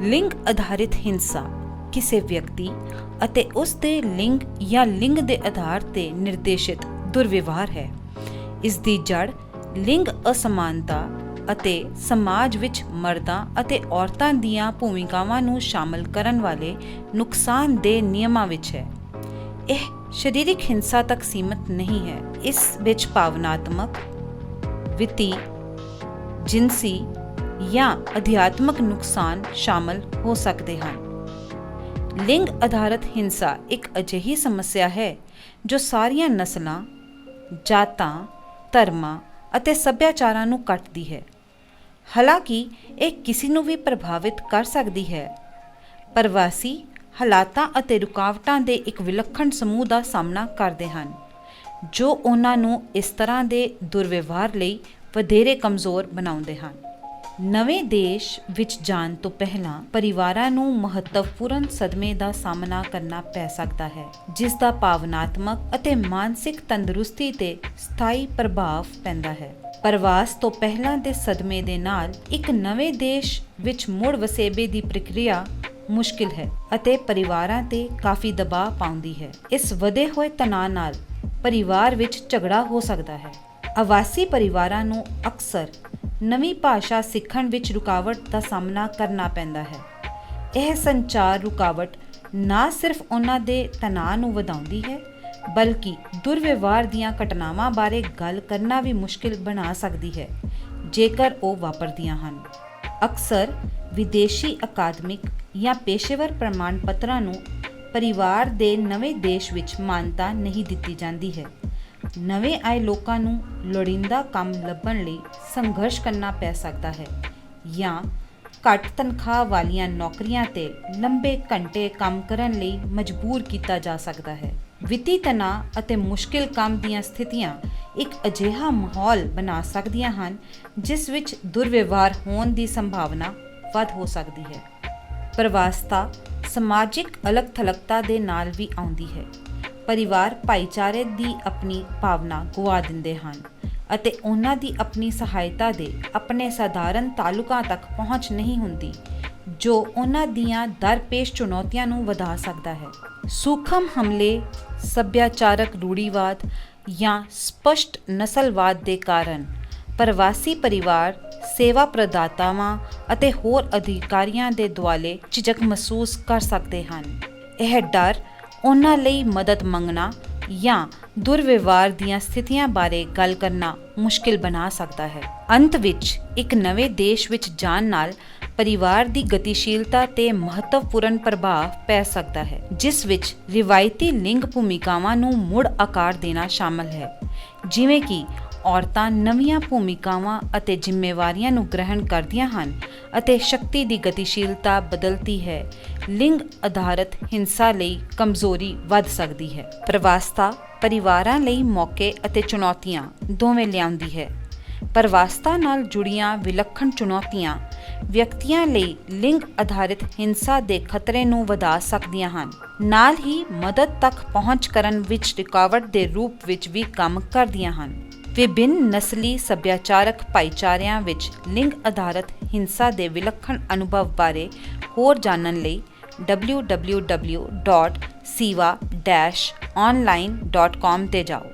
ਲਿੰਗ ਆਧਾਰਿਤ ਹਿੰਸਾ। ਕਿਸੇ ਵਿਅਕਤੀ ਅਤੇ ਉਸ ਦੇ ਲਿੰਗ ਜਾਂ ਲਿੰਗ ਦੇ ਆਧਾਰ ਤੇ ਨਿਰਦੇਸ਼ਿਤ ਦੁਰਵਿਵਹਾਰ ਹੈ। ਇਸ ਦੀ ਜੜ ਲਿੰਗ ਅਸਮਾਨਤਾ ਅਤੇ ਸਮਾਜ ਵਿੱਚ ਮਰਦਾਂ ਅਤੇ ਔਰਤਾਂ ਦੀਆਂ ਭੂਮਿਕਾਵਾਂ ਨੂੰ ਸ਼ਾਮਲ ਕਰਨ ਵਾਲੇ ਨੁਕਸਾਨ ਦੇ ਨਿਯਮਾਂ ਵਿੱਚ ਹੈ। ਇਹ ਸਰੀਰਕ ਹਿੰਸਾ ਤੱਕ ਸੀਮਿਤ ਨਹੀਂ ਹੈ। ਇਸ ਵਿੱਚ ਭਾਵਨਾਤਮਕ, ਵਿੱਤੀ, ਜਿਨਸੀ ਜਾਂ ਅਧਿਆਤਮਕ ਨੁਕਸਾਨ ਸ਼ਾਮਲ ਹੋ ਸਕਦੇ ਹਨ। ਲਿੰਗ ਆਧਾਰਿਤ ਹਿੰਸਾ ਇੱਕ ਅਜਿਹੀ ਸਮੱਸਿਆ ਹੈ ਜੋ ਸਾਰੀਆਂ ਨਸਲਾਂ, ਜਾਤਾਂ, ਧਰਮਾਂ ਅਤੇ ਸੱਭਿਆਚਾਰਾਂ ਨੂੰ ਕੱਟਦੀ ਹੈ। ਹਾਲਾਂਕਿ ਇਹ ਕਿਸੇ ਨੂੰ ਵੀ ਪ੍ਰਭਾਵਿਤ ਕਰ ਸਕਦੀ ਹੈ। ਪ੍ਰਵਾਸੀ ਹਾਲਾਤਾਂ ਅਤੇ ਰੁਕਾਵਟਾਂ ਦੇ ਇੱਕ ਵਿਲੱਖਣ ਸਮੂਹ ਦਾ ਸਾਹਮਣਾ ਕਰਦੇ ਹਨ, ਜੋ ਉਹਨਾਂ ਨੂੰ ਇਸ ਤਰ੍ਹਾਂ ਦੇ ਦੁਰਵਿਵਹਾਰ ਲਈ ਵਧੇਰੇ ਕਮਜ਼ੋਰ ਬਣਾਉਂਦੇ ਹਨ। ਨਵੇਂ ਦੇਸ਼ ਵਿੱਚ ਜਾਣ ਤੋਂ ਪਹਿਲਾਂ ਪਰਿਵਾਰਾਂ ਨੂੰ ਮਹੱਤਵਪੂਰਨ ਸਦਮੇ ਦਾ ਸਾਹਮਣਾ ਕਰਨਾ ਪੈ ਸਕਦਾ ਹੈ, ਜਿਸ ਦਾ ਭਾਵਨਾਤਮਕ ਅਤੇ ਮਾਨਸਿਕ ਤੰਦਰੁਸਤੀ ਤੇ ਸਥਾਈ ਪ੍ਰਭਾਵ ਪੈਂਦਾ ਹੈ। ਪ੍ਰਵਾਸ ਤੋਂ ਪਹਿਲਾਂ ਦੇ ਸਦਮੇ ਦੇ ਨਾਲ ਇੱਕ ਨਵੇਂ ਦੇਸ਼ ਵਿੱਚ ਮੁੜ ਵਸੇਬੇ ਦੀ ਪ੍ਰਕਿਰਿਆ ਮੁਸ਼ਕਿਲ ਹੈ ਅਤੇ ਪਰਿਵਾਰਾਂ ਤੇ ਕਾਫੀ ਦਬਾਅ ਪਾਉਂਦੀ ਹੈ। ਇਸ ਵਧੇ ਹੋਏ ਤਣਾਅ ਨਾਲ ਪਰਿਵਾਰ ਵਿੱਚ ਝਗੜਾ ਹੋ ਸਕਦਾ ਹੈ। ਆਵਾਸੀ ਪਰਿਵਾਰਾਂ ਨੂੰ ਅਕਸਰ ਨਵੀਂ ਭਾਸ਼ਾ ਸਿੱਖਣ ਵਿੱਚ ਰੁਕਾਵਟ ਦਾ ਸਾਹਮਣਾ ਕਰਨਾ ਪੈਂਦਾ ਹੈ। ਇਹ ਸੰਚਾਰ ਰੁਕਾਵਟ ਨਾ ਸਿਰਫ ਉਹਨਾਂ ਦੇ ਤਣਾਅ ਨੂੰ ਵਧਾਉਂਦੀ ਹੈ, ਬਲਕਿ ਦੁਰਵਿਵਹਾਰ ਦੀਆਂ ਘਟਨਾਵਾਂ ਬਾਰੇ ਗੱਲ ਕਰਨਾ ਵੀ ਮੁਸ਼ਕਿਲ ਬਣਾ ਸਕਦੀ ਹੈ, ਜੇਕਰ ਉਹ ਵਾਪਰਦੀਆਂ ਹਨ। ਅਕਸਰ ਵਿਦੇਸ਼ੀ ਅਕਾਦਮਿਕ ਜਾਂ ਪੇਸ਼ੇਵਰ ਪ੍ਰਮਾਣ ਪੱਤਰਾਂ ਨੂੰ ਪਰਿਵਾਰ ਦੇ ਨਵੇਂ ਦੇਸ਼ ਵਿੱਚ ਮਾਨਤਾ ਨਹੀਂ ਦਿੱਤੀ ਜਾਂਦੀ ਹੈ। ਨਵੇਂ ਆਏ ਲੋਕਾਂ ਨੂੰ ਲੋੜੀਂਦਾ ਕੰਮ ਲੱਭਣ ਲਈ ਸੰਘਰਸ਼ ਕਰਨਾ ਪੈ ਸਕਦਾ ਹੈ ਜਾਂ ਘੱਟ ਤਨਖਾਹ ਵਾਲੀਆਂ ਨੌਕਰੀਆਂ ਤੇ ਲੰਬੇ ਘੰਟੇ ਕੰਮ ਕਰਨ ਲਈ ਮਜਬੂਰ ਕੀਤਾ ਜਾ ਸਕਦਾ ਹੈ। ਵਿੱਤੀ ਤਣਾਅ ਅਤੇ ਮੁਸ਼ਕਿਲ ਕੰਮ ਦੀਆਂ ਸਥਿਤੀਆਂ ਇੱਕ ਅਜਿਹਾ ਮਾਹੌਲ ਬਣਾ ਸਕਦੀਆਂ ਹਨ, ਜਿਸ ਵਿੱਚ ਦੁਰਵਿਵਹਾਰ ਹੋਣ ਦੀ ਸੰਭਾਵਨਾ ਵੱਧ ਹੋ ਸਕਦੀ ਹੈ। ਪ੍ਰਵਾਸਤਾ ਸਮਾਜਿਕ ਅਲੱਗ-ਥਲੱਗਤਾ ਦੇ ਨਾਲ ਵੀ ਆਉਂਦੀ ਹੈ। ਪਰਿਵਾਰ ਭਾਈਚਾਰੇ ਦੀ ਆਪਣੀ ਭਾਵਨਾ ਗੁਆ ਦਿੰਦੇ ਹਨ ਅਤੇ ਉਹਨਾਂ ਦੀ ਆਪਣੀ ਸਹਾਇਤਾ ਦੇ ਆਪਣੇ ਸਧਾਰਨ ਤਾਲੁਕਾਂ ਤੱਕ ਪਹੁੰਚ ਨਹੀਂ ਹੁੰਦੀ, ਜੋ ਉਹਨਾਂ ਦੀਆਂ ਦਰਪੇਸ਼ ਚੁਣੌਤੀਆਂ ਨੂੰ ਵਧਾ ਸਕਦਾ ਹੈ। ਸੂਖਮ ਹਮਲੇ, ਸੱਭਿਆਚਾਰਕ ਰੂੜੀਵਾਦ ਜਾਂ ਸਪਸ਼ਟ ਨਸਲਵਾਦ ਦੇ ਕਾਰਨ ਪ੍ਰਵਾਸੀ ਪਰਿਵਾਰ, ਸੇਵਾ ਪ੍ਰਦਾਤਾਵਾਂ ਅਤੇ ਹੋਰ ਅਧਿਕਾਰੀਆਂ ਦੇ ਦੁਆਲੇ ਝਿਜਕ ਮਹਿਸੂਸ ਕਰ ਸਕਦੇ ਹਨ। ਇਹ ਡਰ ਉਹਨਾਂ ਲਈ ਮਦਦ ਮੰਗਣਾ ਜਾਂ ਦੁਰਵਿਵਹਾਰ ਦੀਆਂ ਸਥਿਤੀਆਂ ਬਾਰੇ ਗੱਲ ਕਰਨਾ ਮੁਸ਼ਕਿਲ ਬਣਾ ਸਕਦਾ ਹੈ। ਅੰਤ ਵਿੱਚ, ਇੱਕ ਨਵੇਂ ਦੇਸ਼ ਵਿੱਚ ਜਾਣ ਨਾਲ ਪਰਿਵਾਰ ਦੀ ਗਤੀਸ਼ੀਲਤਾ ਤੇ ਮਹੱਤਵਪੂਰਨ ਪ੍ਰਭਾਵ ਪੈ ਸਕਦਾ ਹੈ, ਜਿਸ ਵਿੱਚ ਰਿਵਾਇਤੀ ਲਿੰਗ ਭੂਮਿਕਾਵਾਂ ਨੂੰ ਮੁੜ ਆਕਾਰ ਦੇਣਾ ਸ਼ਾਮਲ ਹੈ। ਜਿਵੇਂ ਕਿ ਔਰਤਾਂ ਨਵੀਆਂ ਭੂਮਿਕਾਵਾਂ ਅਤੇ ਜ਼ਿੰਮੇਵਾਰੀਆਂ ਨੂੰ ਗ੍ਰਹਿਣ ਕਰਦੀਆਂ ਹਨ ਅਤੇ ਸ਼ਕਤੀ ਦੀ ਗਤੀਸ਼ੀਲਤਾ ਬਦਲਦੀ ਹੈ। ਲਿੰਗ ਆਧਾਰਿਤ ਹਿੰਸਾ ਲਈ ਕਮਜ਼ੋਰੀ ਵੱਧ ਸਕਦੀ ਹੈ। ਪ੍ਰਵਾਸਤਾ ਪਰਿਵਾਰਾਂ ਲਈ ਮੌਕੇ ਅਤੇ ਚੁਣੌਤੀਆਂ ਦੋਵੇਂ ਲਿਆਉਂਦੀ ਹੈ। ਪ੍ਰਵਾਸਤਾ ਨਾਲ ਜੁੜੀਆਂ ਵਿਲੱਖਣ ਚੁਣੌਤੀਆਂ ਵਿਅਕਤੀਆਂ ਲਈ ਲਿੰਗ ਆਧਾਰਿਤ ਹਿੰਸਾ ਦੇ ਖਤਰੇ ਨੂੰ ਵਧਾ ਸਕਦੀਆਂ ਹਨ। ਨਾਲ ਹੀ ਮਦਦ ਤੱਕ ਪਹੁੰਚ ਕਰਨ ਵਿੱਚ ਰੁਕਾਵਟ ਦੇ ਰੂਪ ਵਿੱਚ ਵੀ ਕੰਮ ਕਰਦੀਆਂ ਹਨ। ਵਿਭਿੰਨ ਨਸਲੀ ਸੱਭਿਆਚਾਰਕ ਭਾਈਚਾਰਿਆਂ ਵਿੱਚ ਲਿੰਗ ਆਧਾਰਤ ਹਿੰਸਾ ਦੇ ਵਿਲੱਖਣ ਅਨੁਭਵ ਬਾਰੇ ਹੋਰ ਜਾਣਨ ਲਈ www.siva-online.com ਤੇ ਜਾਓ।